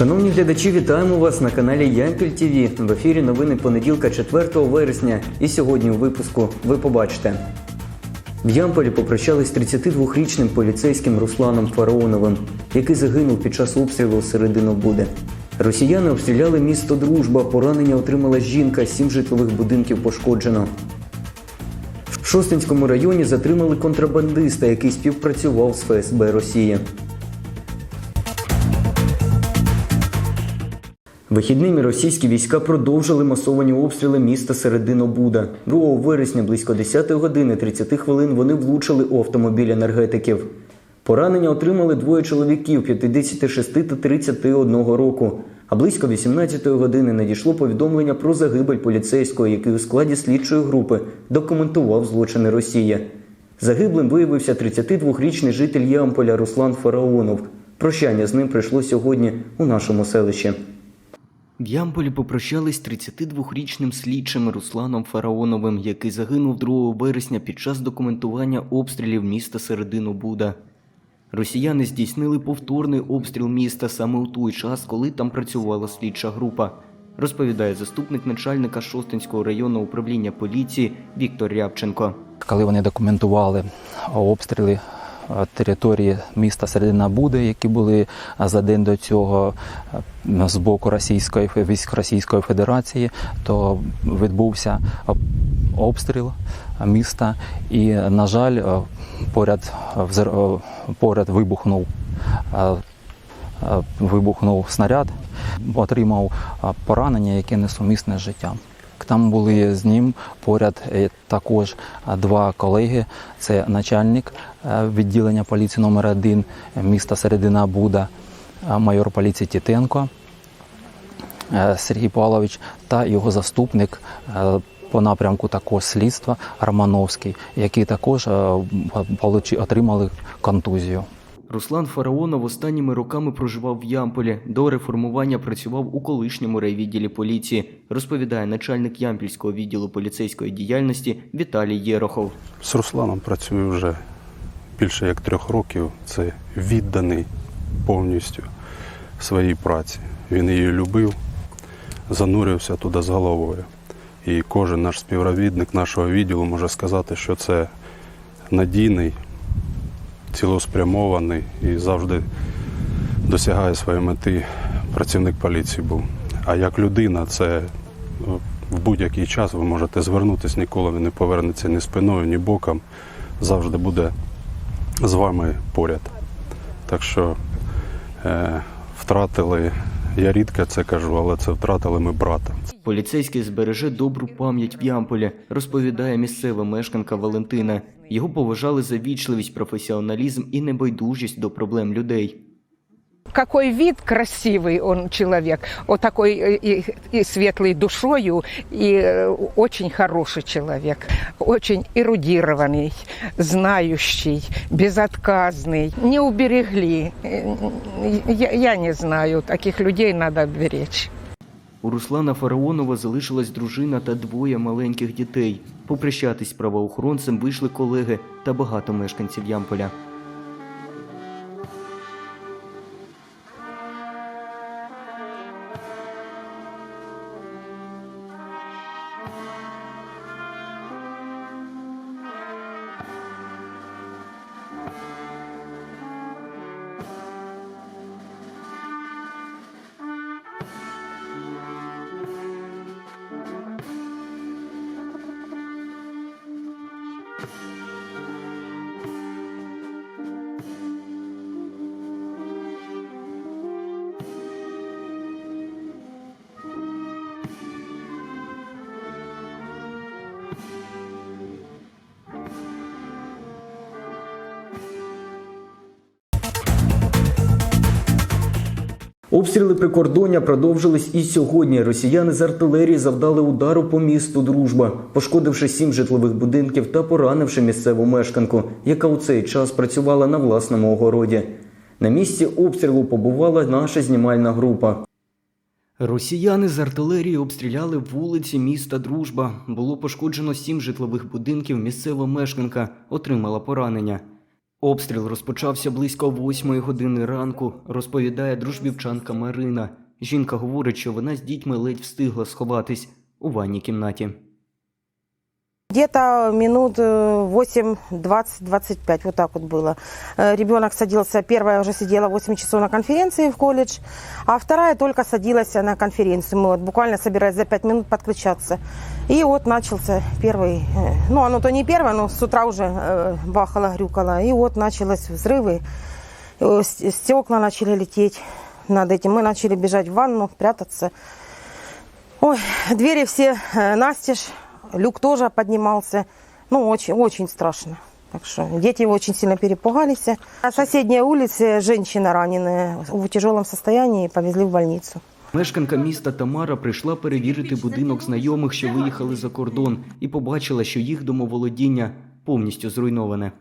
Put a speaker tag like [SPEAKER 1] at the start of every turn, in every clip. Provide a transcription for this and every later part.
[SPEAKER 1] Шановні глядачі, вітаємо вас на каналі Ямпіль ТВ. В ефірі новини понеділка 4 вересня. І сьогодні у випуску ви побачите. В Ямполі попрощались з 32-річним поліцейським Русланом Фараоновим, який загинув під час обстрілу середину буде. Росіяни обстріляли місто Дружба, поранення отримала жінка, сім житлових будинків пошкоджено. В Шостинському районі затримали контрабандиста, який співпрацював з ФСБ Росії. Вихідними російські війська продовжили масовані обстріли міста Серединобуда. 2 вересня близько 10 години 30 хвилин вони влучили у автомобіль енергетиків. Поранення отримали двоє чоловіків 56 та 31 року. А близько 18 години надійшло повідомлення про загибель поліцейського, який у складі слідчої групи документував злочини Росії. Загиблим виявився 32-річний житель Ямполя Руслан Фараонов. Прощання з ним прийшло сьогодні у нашому селищі. В Ямполі попрощались 32-річним слідчим Русланом Фараоновим, який загинув 2 вересня під час документування обстрілів міста Середину Буда. Росіяни здійснили повторний обстріл міста саме у той час, коли там працювала слідча група, розповідає заступник начальника Шостинського районного управління поліції Віктор Рябченко.
[SPEAKER 2] коли вони документували обстріли території міста Середина Буди, які були е, за день до цього е, з боку Російської військ Російської Федерації, то відбувся обстріл міста, і, на жаль, е, поряд е, поряд вибухнув. е, е, Вибухнув снаряд, отримав е, поранення, яке несумісне з життям. Там були з ним поряд е, також е, два колеги. Це начальник е, відділення поліції номер 1 міста Середина Буда, майор поліції Тітенко Сергій Павлович та його заступник по напрямку також слідства Романовський, які також отримали контузію.
[SPEAKER 1] Руслан Фараонов останніми роками проживав в Ямполі. До реформування працював у колишньому райвідділі поліції, розповідає начальник Ямпільського відділу поліцейської діяльності Віталій Єрохов.
[SPEAKER 3] З Русланом працюю вже більше як трьох років. Це відданий повністю своїй праці. Він її любив, занурився туди з головою. І кожен наш співробітник нашого відділу може сказати, що це надійний, цілеспрямований і завжди досягає своєї мети працівник поліції був. А як людина, це ну, в будь-який час ви можете звернутися, ніколи він не повернеться ні спиною, ні боком. Завжди буде з вами поряд. Так що е, втратили, я рідко це кажу, але це втратили ми брата.
[SPEAKER 1] Поліцейський збереже добру пам'ять в Ямполі, розповідає місцева мешканка Валентина. Його поважали за вічливість, професіоналізм і небайдужість до проблем людей
[SPEAKER 4] какой вид красивый он человек, вот такой э, и, и светлой душою, и э, очень хороший человек, очень эрудированный, знающий, безотказный. Не уберегли. Э, Я, я не знаю, таких людей надо беречь.
[SPEAKER 1] У Руслана Фараонова залишилась дружина та двоє маленьких дітей. Попрощатись з правоохоронцем вийшли колеги та багато мешканців Ямполя. Обстріли прикордоння продовжились і сьогодні. Росіяни з артилерії завдали удару по місту Дружба, пошкодивши сім житлових будинків та поранивши місцеву мешканку, яка у цей час працювала на власному огороді. На місці обстрілу побувала наша знімальна група. Росіяни з артилерії обстріляли вулиці міста Дружба. Було пошкоджено сім житлових будинків. Місцева мешканка отримала поранення. Обстріл розпочався близько восьмої години ранку, розповідає дружбівчанка Марина. Жінка говорить, що вона з дітьми ледь встигла сховатись у ванній кімнаті.
[SPEAKER 5] Где-то минут э, 8, 20, 25, вот так вот было. Э, Ребенок садился, первая уже сидела 8 часов на конференции в колледж, а вторая только садилась на конференцию. Мы вот буквально собирались за 5 минут подключаться. И вот начался первый, э, ну оно то не первое, но с утра уже э, бахало, грюкало. И вот началось взрывы, Э, стекла начали лететь над этим. Мы начали бежать в ванну, прятаться. Ой, двери все э, настежь, люк тоже поднимался. Ну, очень, очень страшно. Так что дети очень сильно перепугались. На соседней улице женщина раненая в тяжелом состоянии повезли в больницу.
[SPEAKER 1] Мешканка міста Тамара прийшла перевірити будинок знайомих, що виїхали за кордон, і побачила, що їх домоволодіння повністю зруйноване.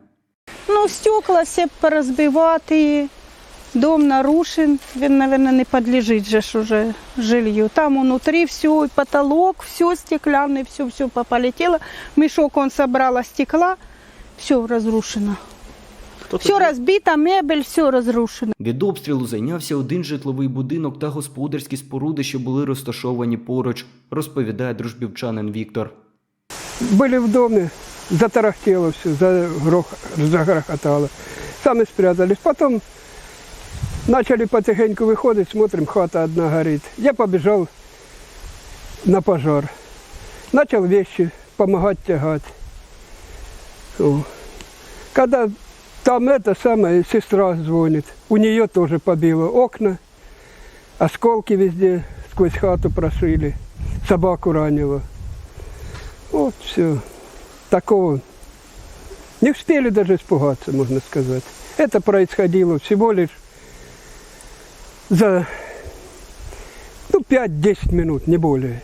[SPEAKER 6] Ну, стекла все порозбивати, дом нарушен, він, мабуть, не підлежить же ж уже жилью. Там внутри все, потолок, все стеклянный, все, все полетело. Мешок он собрала стекла, все разрушено. Все разбито, мебель, все разрушено.
[SPEAKER 1] Від обстрілу зайнявся один житловий будинок та господарські споруди, що були розташовані поруч, розповідає дружбівчанин Віктор.
[SPEAKER 7] Были в доме, затарахтело все, загрох- загрохотало. Сами спрятались. Потом начали потихоньку выходить, смотрим, хата одна горит. Я побежал на пожар. Начал вещи помогать тягать. Когда там это самое, сестра звонит, у нее тоже побило окна, осколки везде сквозь хату прошили, собаку ранило. Вот все. Такого. Не успели даже испугаться, можно сказать. Это происходило всего лишь за ну, 5-10 минут, не более.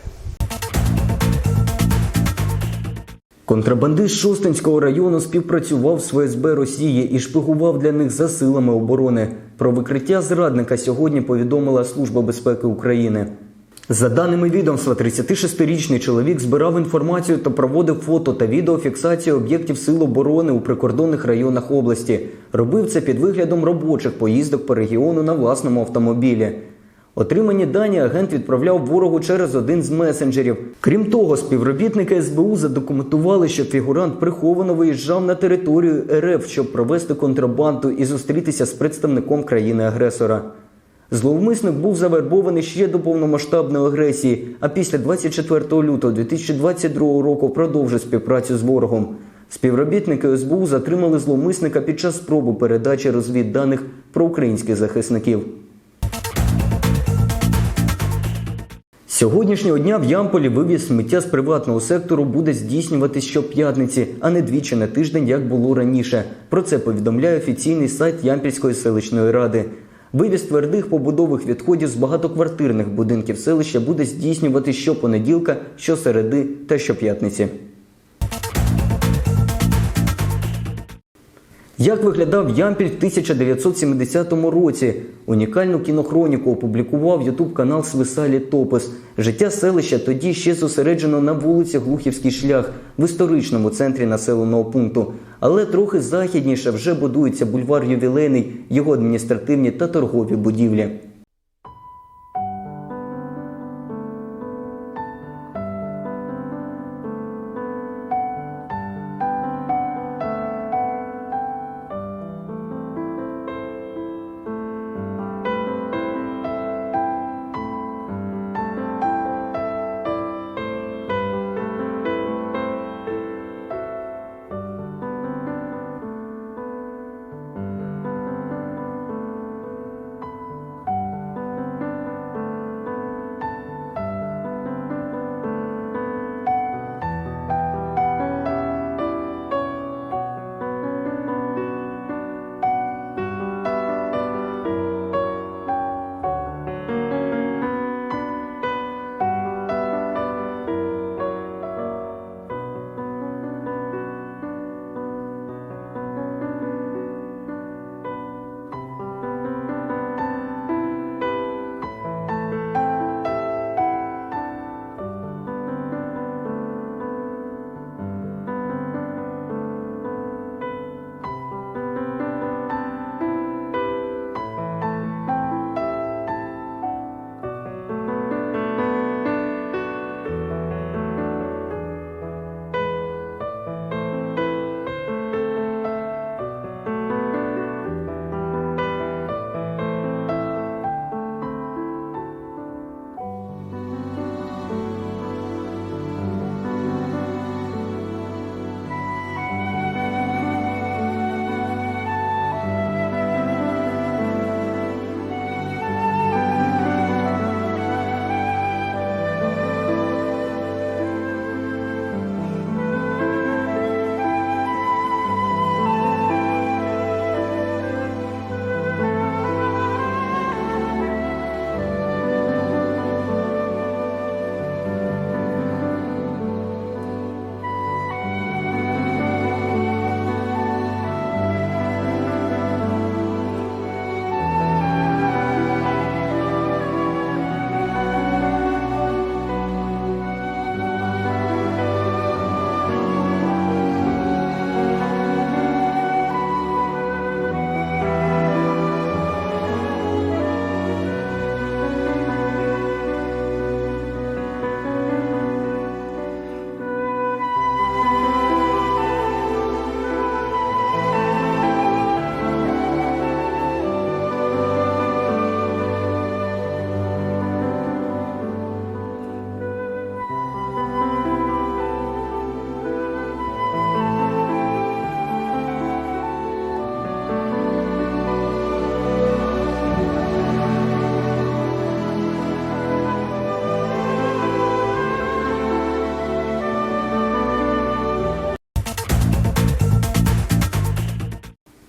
[SPEAKER 1] Контрабандист Шостинського району співпрацював з ФСБ Росії і шпигував для них за силами оборони. Про викриття зрадника сьогодні повідомила Служба безпеки України. За даними відомства, 36-річний чоловік збирав інформацію та проводив фото та відеофіксацію об'єктів сил оборони у прикордонних районах області. Робив це під виглядом робочих поїздок по регіону на власному автомобілі. Отримані дані агент відправляв ворогу через один з месенджерів. Крім того, співробітники СБУ задокументували, що фігурант приховано виїжджав на територію РФ, щоб провести контрабанду і зустрітися з представником країни-агресора. Зловмисник був завербований ще до повномасштабної агресії, а після 24 лютого 2022 року продовжив співпрацю з ворогом. Співробітники СБУ затримали зловмисника під час спроби передачі розвідданих про українських захисників. Сьогоднішнього дня в Ямполі вивіз сміття з приватного сектору буде здійснюватись щоп'ятниці, а не двічі на тиждень, як було раніше. Про це повідомляє офіційний сайт Ямпільської селищної ради. Вивіз твердих побудових відходів з багатоквартирних будинків селища буде здійснювати щопонеділка, щосереди та щоп'ятниці. Як виглядав Ямпіль в 1970 році? Унікальну кінохроніку опублікував ютуб канал Свисалі Літопис. Життя селища тоді ще зосереджено на вулиці Глухівський шлях в історичному центрі населеного пункту. Але трохи західніше вже будується бульвар Ювілейний, його адміністративні та торгові будівлі.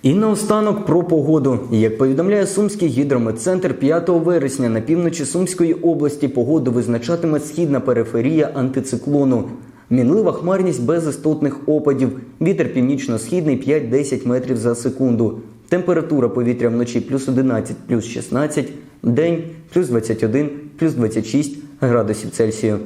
[SPEAKER 1] І наостанок про погоду. Як повідомляє Сумський гідрометцентр, 5 вересня на півночі Сумської області погоду визначатиме східна периферія антициклону. Мінлива хмарність без істотних опадів. Вітер північно-східний 5-10 метрів за секунду. Температура повітря вночі плюс 11, плюс 16, день плюс 21, плюс 26 градусів Цельсію.